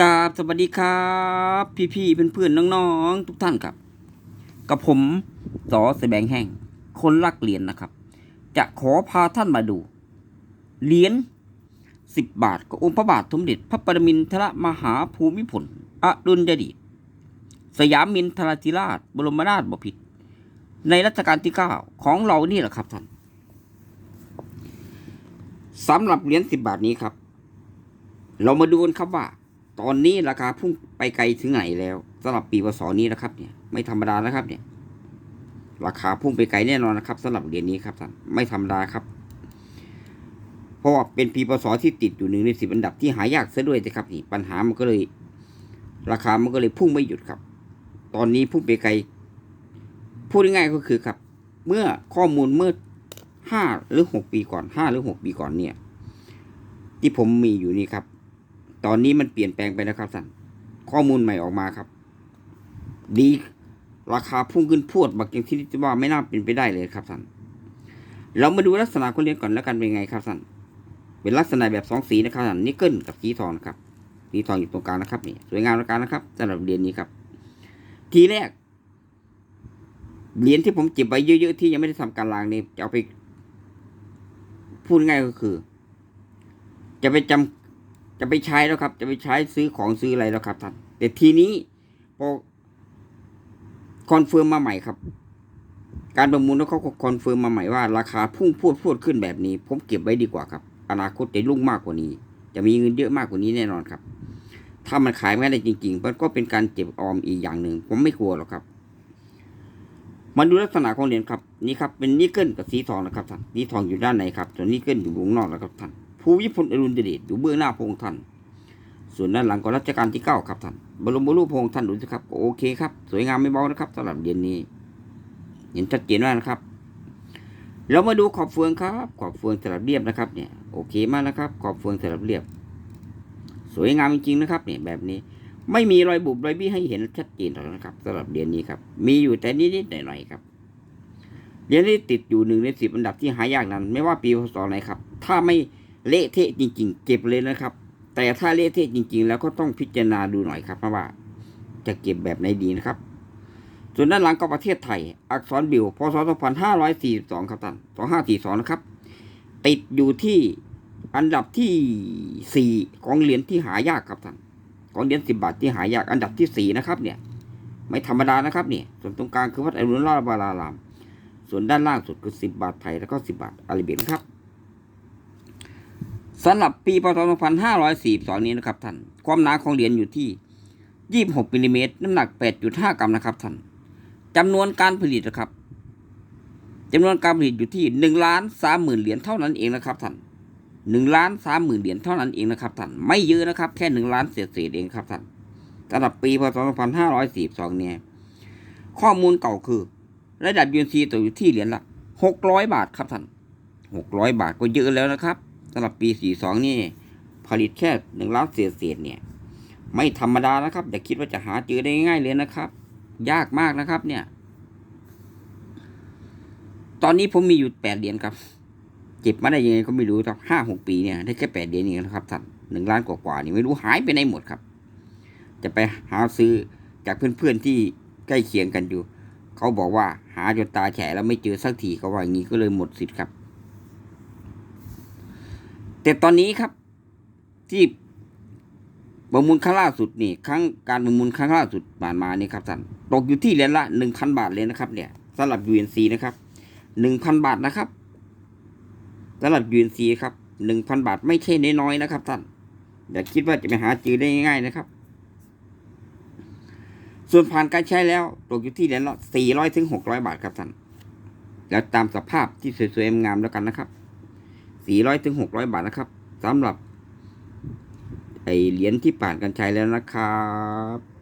กราบสวัสดีครับ พี่ๆเพื่อนๆน้องๆทุกท่านครับ กับผมสอแสบงแห้งคนรักเหรียญนะครับ จะขอพาท่านมาดู เหรียญสิบบาทกับองค์พระบาทสมเด็จพระปรมินทรมหาภูมิพลอดุลยเดชสยามมินทรธิราช บรมนาถบพิตรในรัชกาลที่เก้าของเรานี่แหละครับท่านสำหรับเหรียญสิบบาทนี้ครับ เรามาดูกันครับว่า ตอนนี้ราคาพุ่งไปไกลถึงไหนแล้วสำหรับปีพศนี้นะครับ เนี่ย ไม่ธรรมดานะครับ เนี่ย ราคาพุ่งไปไกลแน่นอนนะครับสำหรับเหรียญนี้ครับท่านไม่ธรรมดาครับ เพราะว่าเป็นปีพศที่ติดอยู่หนึ่งในสิบอันดับที่หายากซะด้วยนะครับนี่ปัญหามันก็เลย ราคามันก็เลยพุ่งไม่หยุดครับ ตอนนี้พุ่งไปไกลพูดง่ายๆก็คือครับ เมื่อข้อมูลเมื่อห้าหรือหกปีก่อนห้าหรือหกปีก่อนเนี่ย ที่ผมมีอยู่นี่ครับ ตอนนี้มันเปลี่ยนแปลงไปนะครับท่านข้อมูลใหม่ออกมาครับ ดี ราคาพุ่งขึ้นพวดบักอย่างที่ที่ว่าไม่น่าเป็นไปได้เลยครับท่านเรามาดูลักษณะคนเรียนก่อนแล้วกันเป็นไงครับท่านเป็นลักษณะแบบสองสีนะครับท่านนิกเกิลกับสีทองนะครับสีทองอยู่ตรงกลางนะครับนี่สวยงามแล้วกันนะครับสำหรับเหรียญนี้ครับ ทีแรกเหรียญที่ผมเก็บไว้เยอะๆที่ยังไม่ได้ทำการล้างนี่จะเอาไป พูดง่ายก็คือ จะไปจำ จะไปใช้แล้วครับ จะไปใช้ซื้อของซื้ออะไรแล้วครับท่านแต่ทีนี้พอคอนเฟิร์มมาใหม่ครับ การประมูลแล้วเขาก็คอนเฟิร์มมาใหม่ว่า ราคาพุ่งพวดพวดขึ้นแบบนี้ ผมเก็บไว้ดีกว่าครับ อนาคตจะรุ่งมากกว่านี้ จะมีเงินเยอะมากกว่านี้แน่นอนครับ ถ้ามันขายไม่ได้จริงๆมันก็เป็นการเก็บออมอีกอย่างหนึ่งผมไม่กลัวหรอกครับมาดูลักษณะของเหรียญครับนี่ครับเป็นนิกเกิลกับสีทองนะครับท่านสีทองอยู่ด้านในครับส่วนนิกเกิลอยู่วงนอกแล้วครับท่าน ภูวิพลอรุณเดชอยู่เบื้องหน้าพระองค์ท่าน ส่วนด้านหลังก็รัชกาลที่เก้าครับท่านบรมรูปพระองค์ท่านดูสิครับโอเคครับสวยงามไม่เบานะครับสำหรับเหรียญนี้ เห็นชัดเจนมากนะครับเรามาดูขอบเฟืองครับ ขอบเฟืองสลับเรียบนะครับเนี่ยโอเคมากนะครับ ขอบเฟืองสลับเรียบ สวยงามจริงๆนะครับเนี่ยแบบนี้ไม่มีรอยบุบรอยบี้ให้เห็นชัดเจนหรอกนะครับสำหรับเหรียญนี้ครับ มีอยู่แต่นิดๆหน่อยๆครับเหรียญที่ติดอยู่หนึ่งในสิบอันดับที่หายากนั้น ไม่ว่าปีพศไหนครับ ถ้าไม่ เละเทะจริง ๆ เก็บเลยนะครับ แต่ถ้าเละเทะจริง ๆ แล้วก็ต้องพิจารณาดูหน่อยครับเพราะว่า จะเก็บแบบไหนดีนะครับ ส่วนด้านหลังก็ประเทศไทย อักษรบิวพศ 2542 ครับท่าน2542 นะครับ ติดอยู่ที่อันดับที่ 4 ของเหรียญที่หายากครับท่านของเหรียญ10 บาทที่หายากอันดับที่ 4 นะครับเนี่ยไม่ธรรมดานะครับเนี่ยส่วนตรงกลางคือวัดอรุณราชวราราม ส่วนด้านล่างสุดคือ 10 บาทไทยแล้วก็ 10 บาทอาราเบียนครับ สำหรับปีพศ2542นี้นะครับท่าน ความหนาของเหรียญอยู่ที่ 26มิลลิเมตรน้ำหนัก 8.5 กรัมนะครับท่านจำนวนการผลิตนะครับจำนวนการผลิตอยู่ที่1ล้าน3หมื่นเหรียญเท่านั้นเองนะครับท่าน1ล้าน3หมื่นเหรียญเท่านั้นเองนะครับท่าน ไม่เยอะนะครับแค่1ล้านเศษๆเองครับท่านสำหรับปีพศ2542เนี่ยข้อมูลเก่าคือ ระดับ UNC ตกอยู่ที่เหรียญละ600 บาทครับท่าน600 บาทก็เยอะแล้วนะครับ สำหรับปี 42 นี่ ผลิตแค่1ล้านเศษเศษเนี่ย ไม่ธรรมดานะครับอย่าคิดว่าจะหาเจอได้ง่ายเลยนะครับ ยากมากนะครับ เนี่ย ตอนนี้ผมมีอยู่8เหรียญครับเก็บมาได้ยังไงก็ไม่รู้ครับห้าหกปีเนี่ยได้แค่แปดเหรียญเองนะครับท่านหนึ่งล้านกว่าๆนี่ไม่รู้หายไปไหนหมดครับ จะไปหาซื้อจากเพื่อนๆที่ใกล้เคียงกันอยู่ เขาบอกว่าหาจนตาแฉะแล้วไม่เจอสักทีเขาว่าอย่างนี้ก็เลยหมดสิทธิ์ครับ แต่ตอนนี้ครับ ที่ประมูลครั้งล่าสุดนี่ครั้งการประมูลครั้งล่าสุดผ่านมานี่ครับท่านตกอยู่ที่เหรียญละหนึ่งพันบาทเลยนะครับ เนี่ยสำหรับ UNC นะครับหนึ่งพันบาทนะครับสำหรับ UNC ครับหนึ่งพันบาทไม่ใช่น้อยๆนะครับท่านอย่าคิดว่าจะไปหาจือได้ง่ายๆนะครับ ส่วนผ่านการใช้แล้วตกอยู่ที่เหรียญละสี่ร้อยถึงหกร้อยบาทครับท่านแล้วตามสภาพที่สวยๆงามแล้วกันนะครับ สี่ร้อยถึงหกร้อยบาทนะครับสำหรับไอเหรียญที่ผ่านการใช้แล้วนะครับ